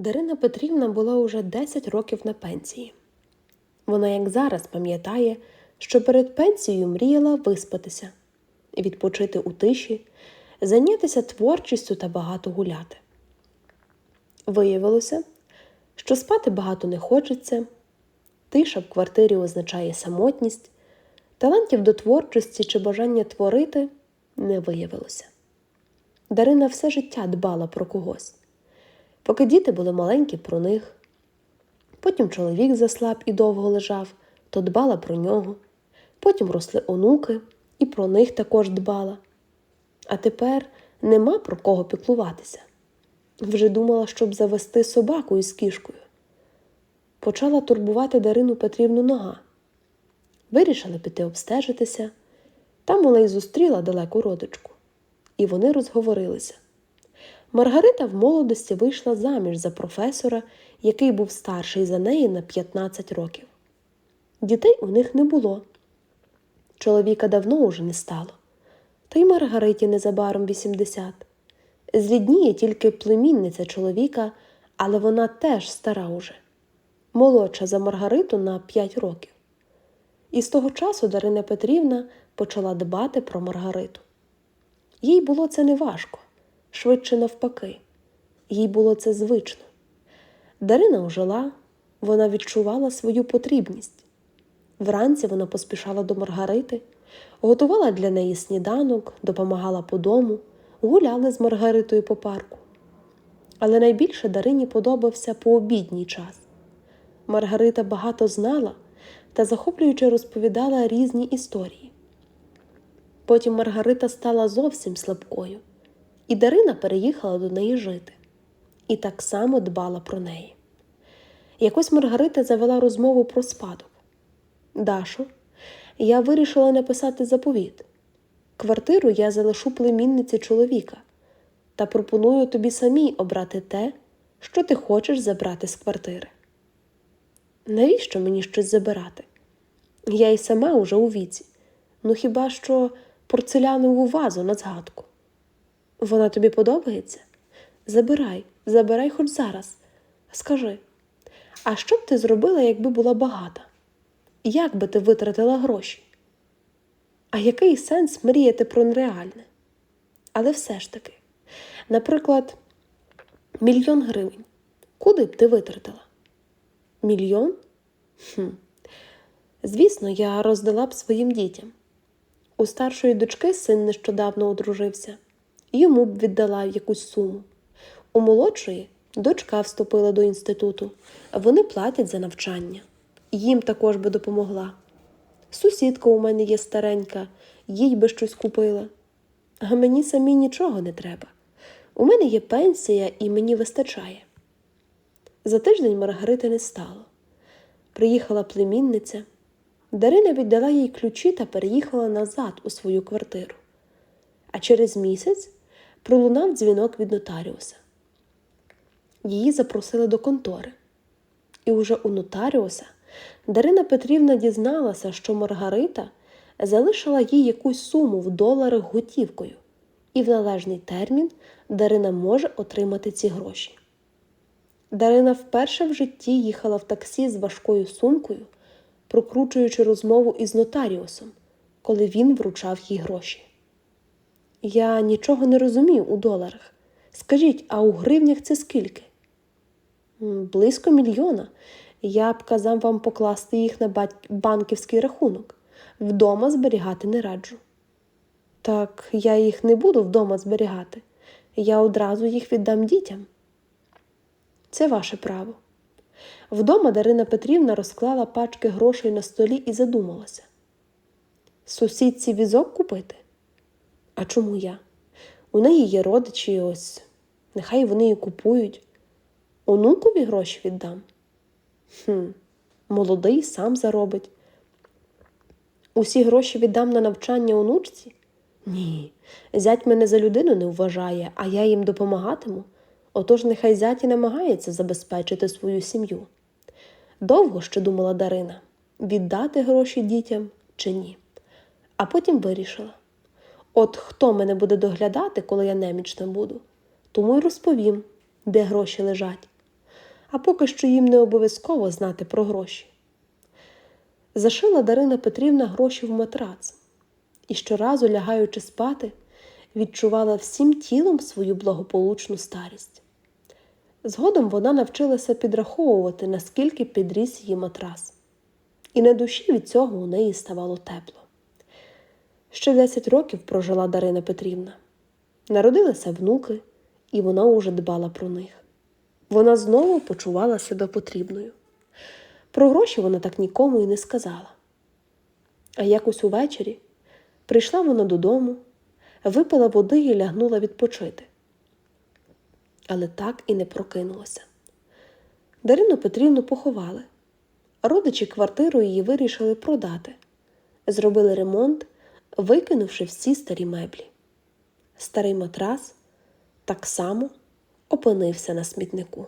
Дарина Петрівна була уже 10 років на пенсії. Вона, як зараз, пам'ятає, що перед пенсією мріяла виспатися, відпочити у тиші, зайнятися творчістю та багато гуляти. Виявилося, що спати багато не хочеться, тиша в квартирі означає самотність, талантів до творчості чи бажання творити не виявилося. Дарина все життя дбала про когось. Поки діти були маленькі про них. Потім чоловік заслаб і довго лежав, то дбала про нього. Потім росли онуки, і про них також дбала. А тепер нема про кого піклуватися. Вже думала, щоб завести собаку із кішкою. Почала турбувати Дарину Петрівну нога. Вирішили піти обстежитися. Там вона й зустріла далеку родичку. І вони розговорилися. Маргарита в молодості вийшла заміж за професора, який був старший за неї на 15 років. Дітей у них не було. Чоловіка давно уже не стало, та й Маргариті незабаром 80. Зрідніє тільки племінниця чоловіка, але вона теж стара уже, молодша за Маргариту на 5 років. І з того часу Дарина Петрівна почала дбати про Маргариту. Їй було це неважко швидше навпаки, їй було це звично. Дарина ожила, вона відчувала свою потрібність. Вранці вона поспішала до Маргарити, готувала для неї сніданок, допомагала по дому, гуляли з Маргаритою по парку. Але найбільше Дарині подобався пообідній час. Маргарита багато знала та захоплююче розповідала різні історії. Потім Маргарита стала зовсім слабкою. І Дарина переїхала до неї жити і так само дбала про неї. Якось Маргарита завела розмову про спадок. Дашо, я вирішила написати заповіт. Квартиру я залишу племінниці чоловіка та пропоную тобі самій обрати те, що ти хочеш забрати з квартири. Навіщо мені щось забирати? Я й сама уже у віці, ну хіба що порцелянову вазу на згадку. Вона тобі подобається? Забирай, забирай хоч зараз. Скажи, а що б ти зробила, якби була багата? Як би ти витратила гроші? А який сенс мріяти про нереальне? Але все ж таки, наприклад, мільйон гривень. Куди б ти витратила? Мільйон? Хм. Звісно, я роздала б своїм дітям. У старшої дочки син нещодавно одружився йому б віддала якусь суму. У молодшої дочка вступила до інституту, вони платять за навчання. Їм також би допомогла. Сусідка у мене є старенька, їй би щось купила. А мені самі нічого не треба. У мене є пенсія і мені вистачає. За тиждень Маргарити не стало. Приїхала племінниця. Дарина віддала їй ключі та переїхала назад у свою квартиру. А через місяць пролунав дзвінок від нотаріуса. Її запросили до контори. І уже у нотаріуса Дарина Петрівна дізналася, що Маргарита залишила їй якусь суму в доларах готівкою, і в належний термін Дарина може отримати ці гроші. Дарина вперше в житті їхала в таксі з важкою сумкою, прокручуючи розмову із нотаріусом, коли він вручав їй гроші. Я нічого не розумію у доларах. Скажіть, а у гривнях це скільки? Близько мільйона. Я б казав вам покласти їх на банківський рахунок. Вдома зберігати не раджу. Так я їх не буду вдома зберігати. Я одразу їх віддам дітям. Це ваше право. Вдома Дарина Петрівна розклала пачки грошей на столі і задумалася. Сусідці візок купити? А чому я? У неї є родичі ось, нехай вони її купують. Онукові гроші віддам. Хм, Молодий сам заробить. Усі гроші віддам на навчання онучці? Ні, зять мене за людину не вважає, а я їм допомагатиму. Отож нехай зять і намагається забезпечити свою сім'ю. Довго ще думала Дарина віддати гроші дітям чи ні. А потім вирішила От хто мене буде доглядати, коли я немічна буду, тому й розповім, де гроші лежать. а поки що їм не обов'язково знати про гроші. Зашила Дарина Петрівна гроші в матрац і щоразу, láгаючи спати, відчувала всім тілом свою благополучну старість. Згодом вона навчилася підраховувати, наскільки підріс її матрас, і на душі від цього у неї ставало тепло. Ще 10 років прожила Дарина Петрівна. Народилися внуки, і вона уже дбала про них. Вона знову почувала себе потрібною. Про гроші вона так нікому і не сказала. А якось увечері прийшла вона додому, випила води і лягнула відпочити. Але так і не прокинулася. Дарину Петрівну поховали. Родичі квартиру її вирішили продати. Зробили ремонт, викинувши всі старі меблі. Старий матрас так само опинився на смітнику.